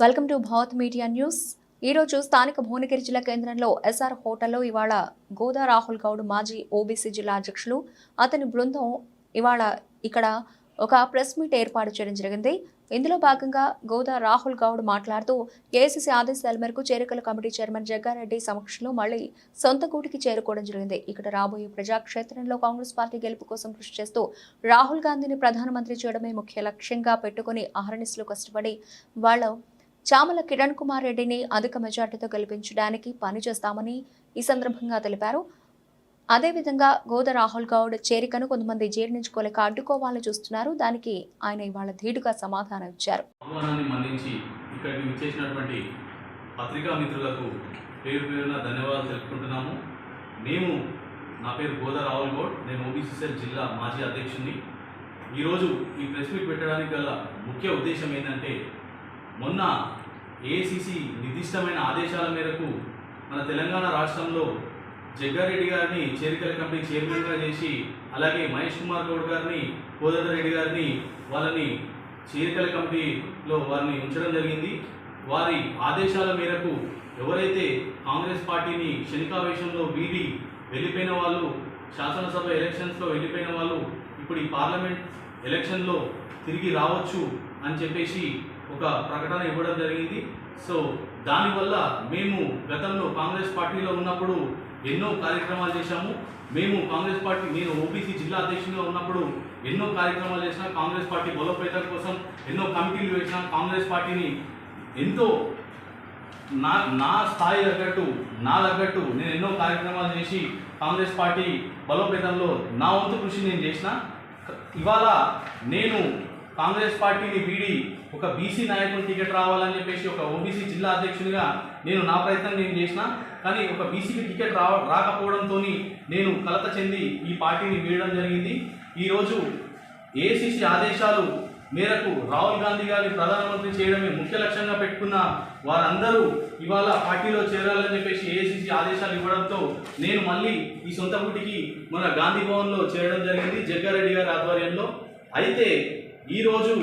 Welcome to Bharat Media News. ఈరోజు స్థానిక భువనగిరి జిల్లా కేంద్రంలో ఎస్ఆర్ హోటల్లో ఇవాళ గోదా రాహుల్ గౌడ్ మాజీ ఓబీసీ జిల్లా అధ్యక్షులు అతని బృందం ఇవాళ ఇక్కడ ఒక ప్రెస్ మీట్ ఏర్పాటు చేయడం జరిగింది. ఇందులో భాగంగా గోదా రాహుల్ గౌడ్ మాట్లాడుతూ ఏఐసీసీ ఆదేశాల మేరకు చేరికల కమిటీ చైర్మన్ జగ్గారెడ్డి సమక్షంలో మళ్ళీ సొంత కూటికి చేరుకోవడం జరిగింది. ఇక్కడ రాబోయే ప్రజాక్షేత్రంలో కాంగ్రెస్ పార్టీ గెలుపు కోసం కృషి చేస్తూ రాహుల్ గాంధీని ప్రధానమంత్రి చేయడమే ముఖ్య లక్ష్యంగా పెట్టుకుని అహర్నిశలు కష్టపడి వాళ్ళ చామల కిరణ్ కుమార్ రెడ్డిని అధిక మెజార్టీతో గెలిపించడానికి పనిచేస్తామని ఈ సందర్భంగా తెలిపారు. అదేవిధంగా గోద రాహుల్ గౌడ్ చేరికను కొంతమంది జీర్ణించుకోలేక అడ్డుకోవాలని చూస్తున్నారు. దానికి ఆయన ఇవాళ ధీటుగా సమాధానం ఇచ్చారు. పత్రికా మిత్రులకు పేరు పేరున ధన్యవాదాలు తెలుపుకుంటున్నాము. మేము నా పేరు గోదా రాహుల్ గౌడ్. నేను ఓబీసీసీఎల్ జిల్లా మాజీ అధ్యక్షుడిని ఈరోజు ఈ ప్రెస్ మీట్ పెట్టడానికి గల ముఖ్య ఉద్దేశం ఏంటంటే మొన్న ఏసీసీ నిర్దిష్టమైన ఆదేశాల మేరకు మన తెలంగాణ రాష్ట్రంలో జగ్గారెడ్డి గారిని చేరికల కమిటీ చైర్మన్గా చేసి అలాగే మహేష్ కుమార్ గౌడ్ గారిని కోదండరెడ్డి గారిని వాళ్ళని చేరికల కమిటీలో వారిని ఉంచడం జరిగింది. వారి ఆదేశాల మేరకు ఎవరైతే కాంగ్రెస్ పార్టీని శనికావేశంలో వీడి వెళ్ళిపోయిన వాళ్ళు శాసనసభ ఎలక్షన్స్లో వెళ్ళిపోయిన వాళ్ళు ఇప్పుడు ఈ పార్లమెంట్ ఎలక్షన్లో తిరిగి రావచ్చు అని చెప్పేసి ఒక ప్రకటన ఇవ్వడం జరిగింది. సో దానివల్ల మేము గతంలో కాంగ్రెస్ పార్టీలో ఉన్నప్పుడు ఎన్నో కార్యక్రమాలు చేశాము. మేము కాంగ్రెస్ పార్టీ నేను ఓబీసీ జిల్లా అధ్యక్షుడిగా ఉన్నప్పుడు ఎన్నో కార్యక్రమాలు చేసిన కాంగ్రెస్ పార్టీ బలోపేతం కోసం ఎన్నో కమిటీలు వేసిన కాంగ్రెస్ పార్టీని ఎంతో నా నా స్థాయి తగ్గట్టు నా తగ్గట్టు నేను ఎన్నో కార్యక్రమాలు చేసి కాంగ్రెస్ పార్టీ బలోపేతంలో నా వంతు కృషి నేను చేసిన. ఇవాళ నేను కాంగ్రెస్ పార్టీని వీడి ఒక బీసీ నాయకుని టికెట్ రావాలని చెప్పేసి ఒక ఓబీసీ జిల్లా అధ్యక్షునిగా నేను నా ప్రయత్నం నేను చేసిన కానీ ఒక బీసీకి టికెట్ రా రాకపోవడంతో నేను కలత చెంది ఈ పార్టీని వీడడం జరిగింది. ఈరోజు ఏసీసీ ఆదేశాలు మేరకు రాహుల్ గాంధీ గారిని ప్రధానమంత్రి చేయడమే ముఖ్య లక్ష్యంగా పెట్టుకున్న వారందరూ ఇవాళ పార్టీలో చేరాలని చెప్పేసి ఏఐసిసి ఆదేశాలు ఇవ్వడంతో నేను మళ్ళీ ఈ సొంత గుటికి మన గాంధీ భవన్లో చేరడం జరిగింది జగ్గారెడ్డి గారి ఆధ్వర్యంలో. అయితే ఈరోజు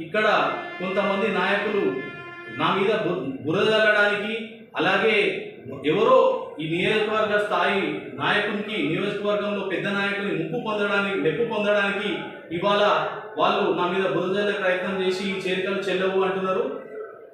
ఇక్కడ కొంతమంది నాయకులు నా మీద బు- జల్లడానికి అలాగే ఎవరో ఈ నియోజకవర్గ స్థాయి నాయకునికి నియోజకవర్గంలో పెద్ద నాయకుని ముప్పు పొందడానికి మెప్పు పొందడానికి ఇవాళ వాళ్ళు నా మీద బురదల్లే ప్రయత్నం చేసి ఈ చేరికలు చెల్లవు అంటున్నారు.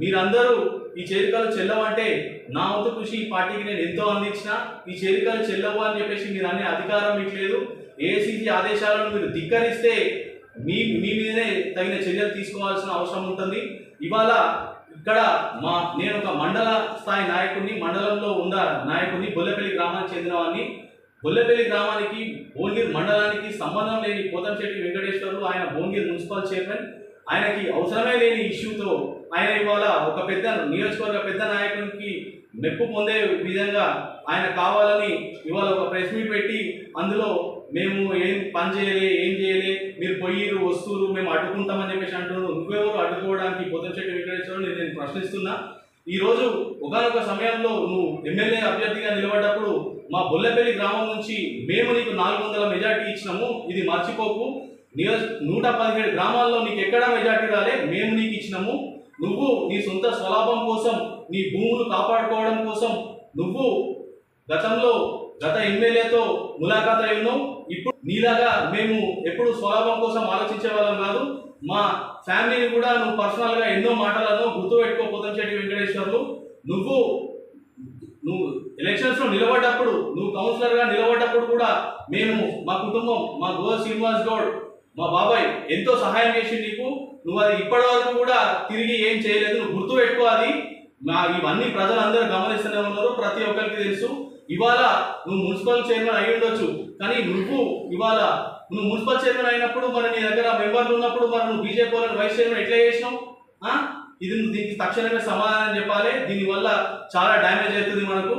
మీరందరూ ఈ చేరికలు చెల్లవంటే నా వంతు కృషి ఈ పార్టీకి నేను ఎంతో అందించిన ఈ చేరికలు చెల్లవు అని చెప్పేసి మీరు అనే అధికారం మీకు లేదు. ఏసీసీ ఆదేశాలను మీరు ధిక్కరిస్తే మీ మీ మీదనే తగిన చర్యలు తీసుకోవాల్సిన అవసరం ఉంటుంది. ఇవాళ ఇక్కడ మా నేను ఒక మండల స్థాయి నాయకుడిని మండలంలో ఉన్న నాయకుడిని బొల్లపల్లి గ్రామానికి చెందినవాడిని. బొల్లపల్లి గ్రామానికి భువనగిరి మండలానికి సంబంధం లేని పోతంశెట్టి వెంకటేశ్వర్లు ఆయన భువనగిరి మున్సిపల్ చైర్మన్. ఆయనకి అవసరమే లేని ఇష్యూతో ఆయన ఇవాళ ఒక పెద్ద నియోజకవర్గ పెద్ద నాయకునికి మెప్పు పొందే విధంగా ఆయన కావాలని ఇవాళ ఒక ప్రెస్ మీట్ పెట్టి అందులో మేము ఏం పని చేయలే ఏం చేయలే పోయిరు వస్తువులు మేము అడ్డుకుంటామని చెప్పేసి అంటున్నారు. నువ్వెవరు అడ్డుకోవడానికి పొద్దుచెట్టు వెంకటేశ్వరం నేను నేను ప్రశ్నిస్తున్నా. ఈరోజు ఒకనొక సమయంలో నువ్వు ఎమ్మెల్యే అభ్యర్థిగా నిలబడ్డప్పుడు మా బొల్లపల్లి గ్రామం నుంచి మేము నీకు నాలుగు వందల మెజార్టీ ఇచ్చినాము. ఇది మర్చిపోకు. నియోజ నూట పదిహేడు గ్రామాల్లో నీకు ఎక్కడ మెజార్టీ రాలే మేము నీకు ఇచ్చినాము. నువ్వు నీ సొంత స్వలాభం కోసం నీ భూములు కాపాడుకోవడం కోసం నువ్వు గతంలో గత ఎమ్మెల్యేతో ములాఖాత్ అయి ఉన్నాం. ఇప్పుడు నీలాగా మేము ఎప్పుడు స్వలాభం కోసం ఆలోచించే వాళ్ళం కాదు. మా ఫ్యామిలీని కూడా నువ్వు పర్సనల్గా ఎన్నో మాటలను గుర్తుపెట్టుకోపోతాం చెట్టి వెంకటేశ్వర్లు. నువ్వు నువ్వు ఎలక్షన్స్లో నిలబడ్డప్పుడు నువ్వు కౌన్సిలర్గా నిలబడ్డప్పుడు కూడా మేము మా కుటుంబం మా గోవ శ్రీనివాస్ గౌడ్ మా బాబాయ్ ఎంతో సహాయం చేసి నీకు. నువ్వు అది ఇప్పటి వరకు కూడా తిరిగి ఏం చేయలేదు. నువ్వు గుర్తు పెట్టుకో అది ఇవన్నీ ప్రజలందరూ గమనిస్తూనే ఉన్నారు. ప్రతి ఒక్కరికి తెలుసు. ఇవాళ నువ్వు మున్సిపల్ చైర్మన్ అయి ఉండొచ్చు. కానీ నువ్వు ఇవాళ నువ్వు మున్సిపల్ చైర్మన్ అయినప్పుడు మరి నీ దగ్గర మెంబర్లు ఉన్నప్పుడు మరి నువ్వు బీజేపీ వాళ్ళని వైస్ చైర్మన్ ఎట్లా చేసినావు? ఇది నువ్వు దీనికి తక్షణమే సమాధానం చెప్పాలి. దీనివల్ల చాలా డ్యామేజ్ అవుతుంది మనకు.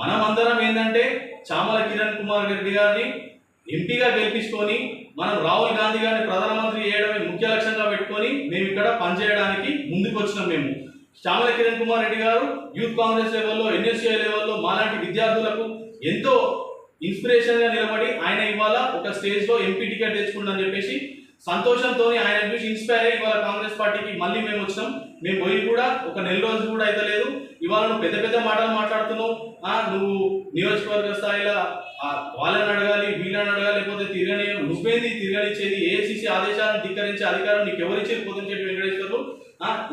మనం అందరం ఏంటంటే చామల కిరణ్ కుమార్ రెడ్డి గారిని ఎంపీగా గెలిపించుకొని మనం రాహుల్ గాంధీ గారిని ప్రధానమంత్రి చేయడమే ముఖ్య లక్ష్యంగా పెట్టుకొని మేము ఇక్కడ పనిచేయడానికి ముందుకు వచ్చినాం మేము. శ్యామల కిరణ్ కుమార్ రెడ్డి గారు యూత్ కాంగ్రెస్ లెవెల్లో ఎన్ఎస్ఏ లెవెల్లో మాలాంటి విద్యార్థులకు ఎంతో ఇన్స్పిరేషన్గా నిలబడి ఆయన ఇవాళ ఒక స్టేజ్లో ఎంపీ టికెట్ తెచ్చుకుందని చెప్పేసి సంతోషంతో ఆయన చూసి ఇన్స్పైర్ అయ్యి ఇవాళ కాంగ్రెస్ పార్టీకి మళ్ళీ మేము వచ్చినాం. మేము పోయి కూడా ఒక నెల రోజులు కూడా అయితే లేదు ఇవాళ నువ్వు పెద్ద పెద్ద మాటలు మాట్లాడుతున్నావు. నువ్వు నియోజకవర్గ స్థాయిలో వాళ్ళని అడగాలి వీళ్ళని అడగాలి లేకపోతే తిరగని నువ్వేంది తిరగనిచ్చేది? ఏసీసీ ఆదేశాలను ధిక్కరించే అధికారం నీకు ఎవరిచ్చేది పొద్దుంచేటి వెంకటేశ్వర్లు ఆ,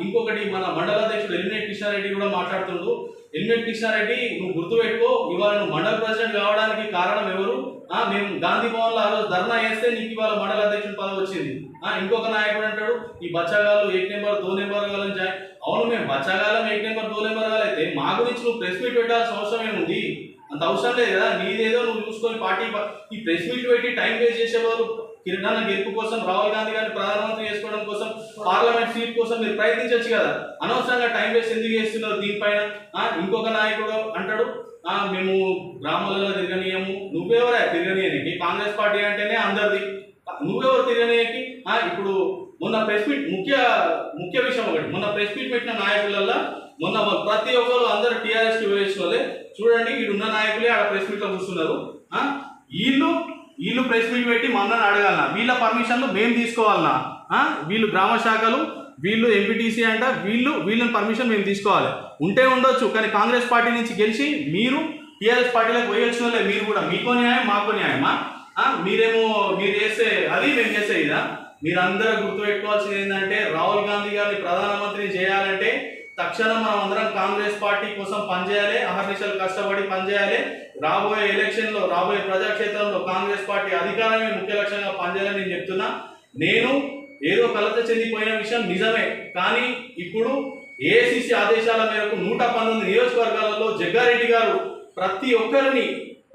ఇంకొకటి మన మండల అధ్యక్షుడు ఎలిమినేట్ కృష్ణారెడ్డి కూడా మాట్లాడుతుండు. ఎలిమినేట్ కృష్ణారెడ్డి నువ్వు గుర్తుపెట్టుకో ఇవాళ నువ్వు మండల ప్రెసిడెంట్ కావడానికి కారణం ఎవరు? ఆ, మేము గాంధీ భవన్లో ఆ రోజు ధర్నా చేస్తే నీకు ఇవాళ మండల అధ్యక్షుడు పదవి వచ్చింది. ఆ, ఇంకొక నాయకుడు అంటాడు ఈ బచ్చగాలు ఏక్ నెంబర్ దో నెంబర్ వాళ్ళని అవును మేము బచ్చగాలం ఏక్ నెంబర్ దో నెంబర్ కాలైతే అయితే మా గురించి నువ్వు ప్రెస్ మీట్ పెట్టాల్సిన అవసరం ఏముంది? అంత అవసరం లేదు కదా నీదేదో నువ్వు చూసుకొని పార్టీ ఈ ప్రెస్ మీట్ పెట్టి టైం వేస్ట్ చేసేవారు. కిరణాల గెలుపు కోసం రాహుల్ గాంధీ గారిని ప్రధానమంత్రి చేసుకోవడం కోసం పార్లమెంట్ సీట్ కోసం మీరు ప్రయత్నించవచ్చు కదా. అనవసరంగా టైం వేస్ట్ ఎందుకు చేస్తున్నారు దీనిపైన? ఆ, ఇంకొక నాయకుడు అంటాడు ఆ, మేము గ్రామాలలో తిరగనీయము నువ్వెవరా తిరగనీయనికి కాంగ్రెస్ పార్టీ అంటేనే అందరిది నువ్వెవరు తిరగనీయకి ఆ, ఇప్పుడు మొన్న ప్రెస్ మీట్ ముఖ్య ముఖ్య విషయం ఒకటి మొన్న ప్రెస్ మీట్ పెట్టిన నాయకులలో మొన్న వాళ్ళు ప్రతి ఒక్కరు అందరు టీఆర్ఎస్కి వేసిన వాళ్ళే చూడండి వీడు ఉన్న నాయకులే ఆడ ప్రెస్ మీట్లో కూర్చున్నారు ఆ, వీళ్ళు వీళ్ళు ప్రెస్ మీట్ పెట్టి మమ్మల్ని అడగాలనా? వీళ్ళ పర్మిషన్లు మేము తీసుకోవాలనా? వీళ్ళు గ్రామ శాఖలు వీళ్ళు ఎంపీటీసీ అంట వీళ్ళు వీళ్ళని పర్మిషన్ మేము తీసుకోవాలి. ఉంటే ఉండొచ్చు కానీ కాంగ్రెస్ పార్టీ నుంచి గెలిచి మీరు టీఆర్ఎస్ పార్టీలోకి పోయి వచ్చిన వాళ్ళే మీరు కూడా. మీకో న్యాయం మాకో న్యాయమా? మీరేమో మీరు చేసే అది మేము చేసే ఇదా? మీరందరూ గుర్తుపెట్టుకోవాల్సింది ఏంటంటే రాహుల్ గాంధీ గారిని ప్రధానమంత్రిని చేయాలంటే తక్షణం మనం అందరం కాంగ్రెస్ పార్టీ కోసం పనిచేయాలి అహర్నిశలు కష్టపడి పనిచేయాలి. రాబోయే ఎలక్షన్లో రాబోయే ప్రజాక్షేత్రంలో కాంగ్రెస్ పార్టీ అధికారమే ముఖ్య లక్ష్యంగా పనిచేయాలని నేను చెప్తున్నా. నేను ఏదో కలత చెందిపోయిన విషయం నిజమే కానీ ఇప్పుడు ఏఐసిసి ఆదేశాల మేరకు నూట పంతొమ్మిది నియోజకవర్గాలలో జగ్గారెడ్డి గారు ప్రతి ఒక్కరిని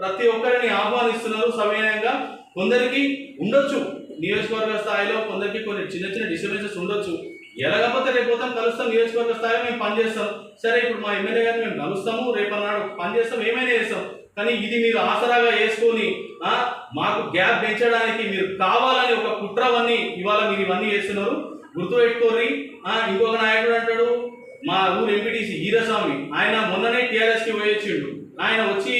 ప్రతి ఒక్కరిని ఆహ్వానిస్తున్నారు సవినయంగా కొందరికి ఉండొచ్చు నియోజకవర్గ స్థాయిలో కొందరికి కొన్ని చిన్న చిన్న డిస్టర్బెన్సెస్ ఉండొచ్చు. ఎలాగపోతే రేపు పోతాం కలుస్తాం నియోజకవర్గ స్థాయిలో మేము పనిచేస్తాం సరే ఇప్పుడు మా ఎమ్మెల్యే గారిని మేము కలుస్తాము రేపు అన్నాడు పనిచేస్తాం ఏమైనా చేస్తాం. కానీ ఇది మీరు ఆసరాగా వేసుకొని మాకు గ్యాప్ పెంచడానికి మీరు కావాలని ఒక కుట్రవన్నీ ఇవాళ మీరు ఇవన్నీ చేస్తున్నారు. గుర్తుపెట్టుకోర్రి ఆ, ఇంకొక నాయకుడు అంటాడు మా ఊరు ఎంపీటీసీ ఈరస్వామి ఆయన మొన్ననే టీఆర్ఎస్కి పోయొచ్చిండు. ఆయన వచ్చి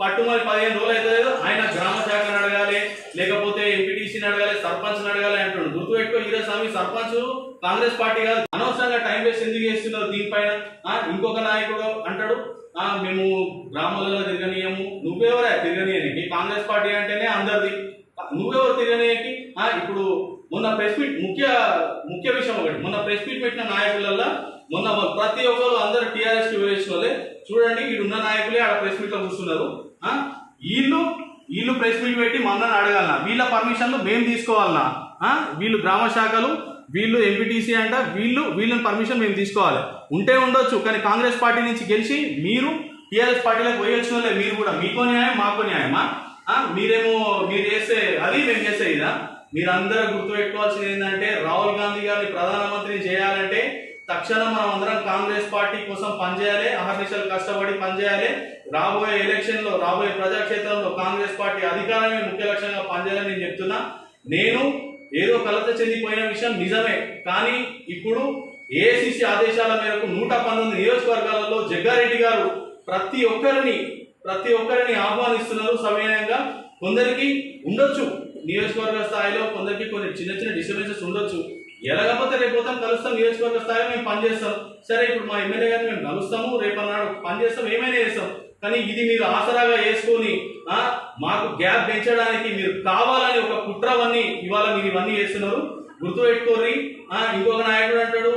పట్టుమని పదిహేను రోజులు అవుతలేదు ఆయన గ్రామ శాఖను అడగాలి లేకపోతే ఎంపీటీసీని అడగాలి సర్పంచ్ని అడగాలి అంటాడు. గుర్తుపెట్టుకో ఈరస్వామి సర్పంచ్ కాంగ్రెస్ పార్టీ కాదు. అనవసరంగా టైం వేస్ట్ ఎందుకు చేస్తున్నారు దీనిపైన ఇంకొక నాయకుడు అంటాడు ఆ, మేము గ్రామాలలో తిరగనీయము. నువ్వెవరా తిరగనీయనికి? కాంగ్రెస్ పార్టీ అంటేనే అందరిది. నువ్వెవరు తిరగనీయకి? ఆ, ఇప్పుడు మొన్న ప్రెస్ మీట్ ముఖ్య ముఖ్య విషయం ఒకటి. మొన్న ప్రెస్ మీట్ పెట్టిన నాయకులలో మొన్న ప్రతి ఒక్కరు అందరు టీఆర్ఎస్కి వేసిన వాళ్ళే. చూడండి వీడు ఉన్న నాయకులే ఆడ ప్రెస్ మీట్లో కూర్చున్నారు. వీళ్ళు వీళ్ళు ప్రెస్ మీట్ పెట్టి మమ్మల్ని అడగాలన్నా వీళ్ళ పర్మిషన్లు మేము తీసుకోవాలన్నా వీళ్ళు గ్రామ శాఖలు వీళ్ళు ఎంపీటీసీ అంట వీళ్ళు వీళ్ళని పర్మిషన్ మేము తీసుకోవాలి. ఉంటే ఉండొచ్చు కానీ కాంగ్రెస్ పార్టీ నుంచి గెలిచి మీరు టీఆర్ఎస్ పార్టీలోకి పోయి మీరు కూడా. మీకో న్యాయం మాకో న్యాయమా? మీరేమో మీరు చేసే అది మేము చేసే ఇదా? మీరందరూ గుర్తుపెట్టుకోవాల్సింది ఏంటంటే రాహుల్ గాంధీ గారిని ప్రధానమంత్రిని చేయాలంటే తక్షణం మనం అందరం కాంగ్రెస్ పార్టీ కోసం పనిచేయాలి అహర్నిశలు కష్టపడి పనిచేయాలి. రాబోయే ఎలక్షన్లో రాబోయే ప్రజాక్షేత్రంలో కాంగ్రెస్ పార్టీ అధికారమే ముఖ్య లక్ష్యంగా పనిచేయాలని నేను చెప్తున్నా. నేను ఏదో కలత చెందిపోయిన విషయం నిజమే. కానీ ఇప్పుడు ఏసీసీ ఆదేశాల మేరకు నూట పంతొమ్మిది నియోజకవర్గాలలో జగ్గారెడ్డి గారు ప్రతి ఒక్కరిని ప్రతి ఒక్కరిని ఆహ్వానిస్తున్నారు సమయంగా కొందరికి ఉండొచ్చు నియోజకవర్గ స్థాయిలో కొందరికి కొన్ని చిన్న చిన్న డిస్టర్బెన్సెస్ ఉండొచ్చు. ఎలాగపోతే రేపు పోతాం కలుస్తాం నియోజకవర్గ స్థాయిలో మేము పనిచేస్తాం. సరే ఇప్పుడు మా ఎమ్మెల్యే గారిని మేము కలుస్తాము రేపు అన్నాడు పనిచేస్తాం ఏమైనా చేస్తాం. కానీ ఇది మీరు ఆసరాగా వేసుకొని మాకు గ్యాప్ పెంచడానికి మీరు కావాలని ఒక కుట్రవన్నీ ఇవాళ మీరు ఇవన్నీ చేస్తున్నారు. గుర్తుపెట్టుకోర్రి ఆ, ఇంకొక నాయకుడు అంటాడు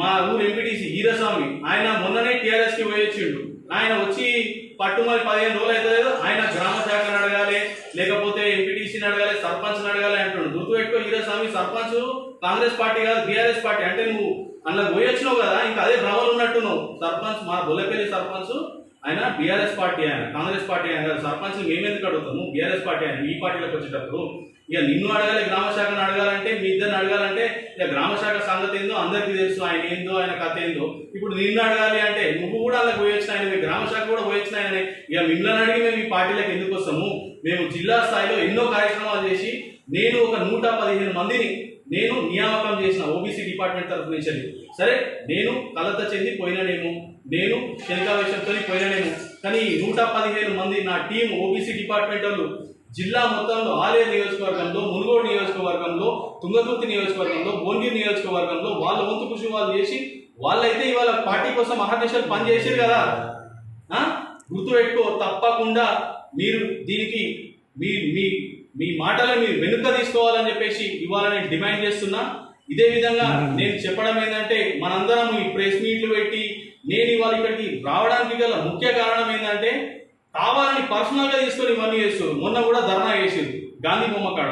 మా ఊరు ఎంపీటీసీ ఈరస్వామి ఆయన మొన్ననే టీఆర్ఎస్కి పోయొచ్చిండు. ఆయన వచ్చి పట్టుమని పదిహేను రోజులు అవుతుందో ఆయన గ్రామ శాఖను అడగాలి లేకపోతే ఎంపీటీసీని అడగాలి సర్పంచ్ని అడగాలి అంటాడు. గుర్తుపెట్టుకో ఈరస్వామి సర్పంచ్ కాంగ్రెస్ పార్టీ కాదు బీఆర్ఎస్ పార్టీ. అంటే నువ్వు అందులో పోయొచ్చినావు కదా ఇంకా అదే భ్రమలు ఉన్నట్టున్నావు. సర్పంచ్ మా బొల్లపల్లి సర్పంచ్ ఆయన బీఆర్ఎస్ పార్టీ ఆయన కాంగ్రెస్ పార్టీ ఆయన కాదు. సర్పంచ్ మేమెందుకు అడుగుతాము? బీఆర్ఎస్ పార్టీ ఆయన ఈ పార్టీలోకి వచ్చేటప్పుడు ఇక నిన్ను అడగాలి గ్రామ శాఖను అడగాలంటే మీ ఇద్దరిని అడగాలంటే ఇక గ్రామ శాఖ సంగతి ఏందో అందరికీ తెలుసు ఆయన ఏందో ఆయన కథ ఏందో. ఇప్పుడు నిన్ను అడగాలి అంటే నువ్వు కూడా అలా పోయొచ్చిన ఆయన మీ గ్రామ శాఖ కూడా పోయొచ్చిన ఇక మిమ్మల్ని అడిగి మేము ఈ పార్టీలకు ఎందుకు వస్తాము? మేము జిల్లా స్థాయిలో ఎన్నో కార్యక్రమాలు చేసి నేను ఒక నూట పదిహేను మందిని నేను నియామకం చేసిన ఓబీసీ డిపార్ట్మెంట్ తరఫు నుంచి సరే నేను కలత చెంది పోయిననేమో నేను శనికావేశంతో పోయిననేమో కానీ నూట పదిహేను మంది నా టీం ఓబీసీ డిపార్ట్మెంట్ వాళ్ళు జిల్లా మొత్తంలో ఆలయ నియోజకవర్గంలో మునుగోడు నియోజకవర్గంలో తుంగతుర్తి నియోజకవర్గంలో భువనగిరి నియోజకవర్గంలో వాళ్ళ వంతు కృషి వాళ్ళు చేసి వాళ్ళైతే ఇవాళ పార్టీ కోసం మహాదేశాలు పనిచేసారు కదా. గుర్తుపెట్టుకో తప్పకుండా మీరు దీనికి మీ మీ మీ మాటలను మీరు వెనుక తీసుకోవాలని చెప్పేసి ఇవాళ నేను డిమాండ్ చేస్తున్నా. ఇదే విధంగా నేను చెప్పడం ఏంటంటే మనందరం ఈ ప్రెస్ మీట్లు పెట్టి నేను ఇవాళ ఇక్కడికి రావడానికి గల ముఖ్య కారణం ఏంటంటే కావాలని పర్సనల్గా తీసుకొని ఇవన్నీ చేస్తారు మొన్న కూడా ధర్నా చేసింది గాంధీ బొమ్మ కాడ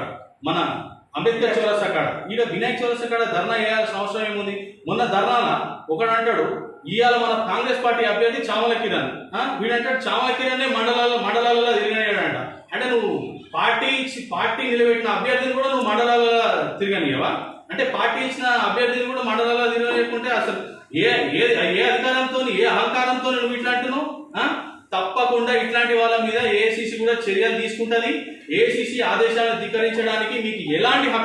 మన అంబేద్కర్ చౌరస్తా కాడ. ఈడ వినాయక చౌరస్తా కాడ ధర్నా చేయాల్సిన అవసరం ఏముంది? మొన్న ధర్నాల ఒకడు అంటాడు ఇవాళ మన కాంగ్రెస్ పార్టీ అభ్యర్థి చామల కిరణ్. వీడంటాడు చామల కిరణ్ మండలాల్లో నువ్వు పార్టీ ఇచ్చి పార్టీ నిలబెట్టిన అభ్యర్థిని కూడా నువ్వు మండలాలలో తిరగనియవా అంటే పార్టీ ఇచ్చిన అభ్యర్థిని కూడా మండలాల్లో తిరగలేకుంటే అసలు ఏ ఏ ఏ అధికారంతో ఏ అహంకారంతో నువ్వు ఇట్లా అంటున్నావు తప్పకుండా ఇట్లాంటి వాళ్ళ మీద ఏసీసీ కూడా చర్యలు తీసుకుంటది. ఏసీసీ ఆదేశాలను ధిక్కరించడానికి మీకు ఎలాంటి